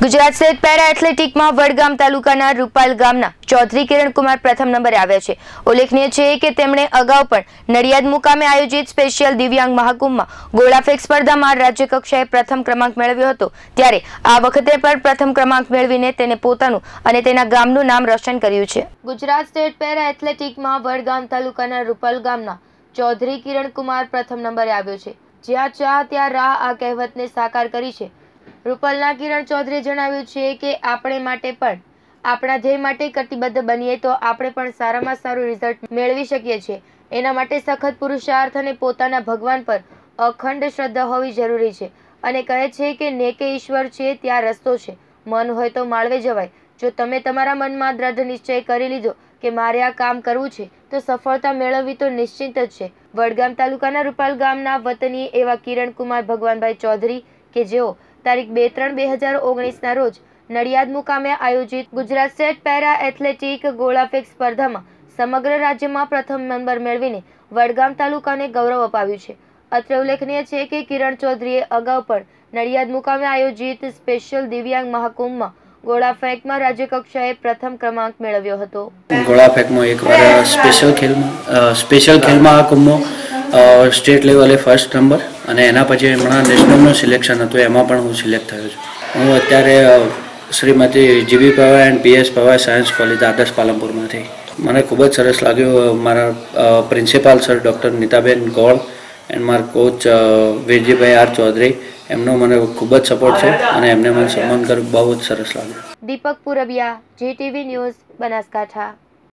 Gujarat state para એથ્લેટિકમાં વડગામ તાલુકાના રૂપાલ ગામના ચૌધરી કિરણકુમાર પ્રથમ નંબરે આવ્યા છે. ઉલ્લેખનીય છે કે તેમણે અગાઉ પણ નડિયાદ મુકામે આયોજિત સ્પેશિયલ દિવ્યાંગ મહાકુંભમાં ગોળાફેક સ્પર્ધામાં રાજ્ય કક્ષાએ પ્રથમ ક્રમાંક મેળવ્યો હતો. ત્યારે આ વખતે પણ પ્રથમ ક્રમાંક મેળવીને તેને પોતાનું અને તેના ગામનું નામ રોશન કર્યું છે. ગુજરાત સ્ટેટ પેરા એથ્લેટિકમાં વડગામ તાલુકાના રૂપાલ ગામના ચૌધરી કિરણકુમાર પ્રથમ નંબરે આવ્યો છે. જ્યાં ચાહ ત્યાં રાહ આ કહેવતને સાકાર કરી છે. રૂપલના કિરણ ચૌધરીએ જણાવ્યું છે કે આપણે માટે પણ, આપણા ધ્યેય માટે કટિબદ્ધ બનીએ તો આપણે પણ સારામાં સારું રિઝલ્ટ મેળવી શકીએ છીએ. એના માટે સખત પુરુષાર્થ અને પોતાના ભગવાન પર અખંડ શ્રદ્ધા હોવી જરૂરી છે અને કહે છે કે નેકે ઈશ્વર છે, ત્યાં રસ્તો છે. મન હોય તો માળવે જવાય. જો તમે તમારા મનમાં દ્રઢ નિશ્ચય કરી લીધો કે મારે આ કામ કરવું છે, તો સફળતા મેળવવી તો નિશ્ચિત જ છે. વડગામ તાલુકાના રૂપાલ ગામના વતની એવા કિરણકુમાર ભગવાનભાઈ ચૌધરી કે જેઓ તારીખ બે ત્રણ બે હજાર ઓગણીસના રોજ નડિયાદ મુકામે આયોજિત ગુજરાત સ્ટેટ પેરા એથ્લેટિક ગોળાફેંક સ્પર્ધામાં સમગ્ર રાજ્યમાં પ્રથમ નંબર મેળવીને વડગામ તાલુકાને ગૌરવ અપાવ્યું છે. અત્રે ઉલ્લેખનીય છે કે કિરણ ચૌધરીએ અગાઉ પણ નડિયાદ મુકામે આયોજિત સ્પેશિયલ દિવ્યાંગ મહાકુંભમાં ગોળાફેંકમાં રાજ્ય કક્ષાએ પ્રથમ ક્રમાંક મેળવ્યો હતો. ગોળા ફેંકમાં એકવાર સ્પેશિયલ ખેલમાં સ્પેશિયલ ખેલ મહાકુંભમાં સ્ટેટ લેવલે ફર્સ્ટ નંબર અને એના પછી હમણાં નેશનલનું સિલેક્શન હતું, એમાં પણ હું સિલેક્ટ થયો છું. હું અત્યારે Shrimati GB Pavay and PS Pavay science college Adarsh પાલનપુરમાંથી. મને ખૂબ જ સરસ લાગ્યું મારા પ્રિન્સિપાલ સર ડૉક્ટર નીતાબેન ગોળ એન્ડ મારા કોચ વીરજીભાઈ આર ચૌધરી, એમનો મને ખૂબ જ સપોર્ટ છે અને એમને મને સન્માન કર્યું. બહુ જ સરસ લાગ્યું. Deepak Purbiya GTV news Banaskantha.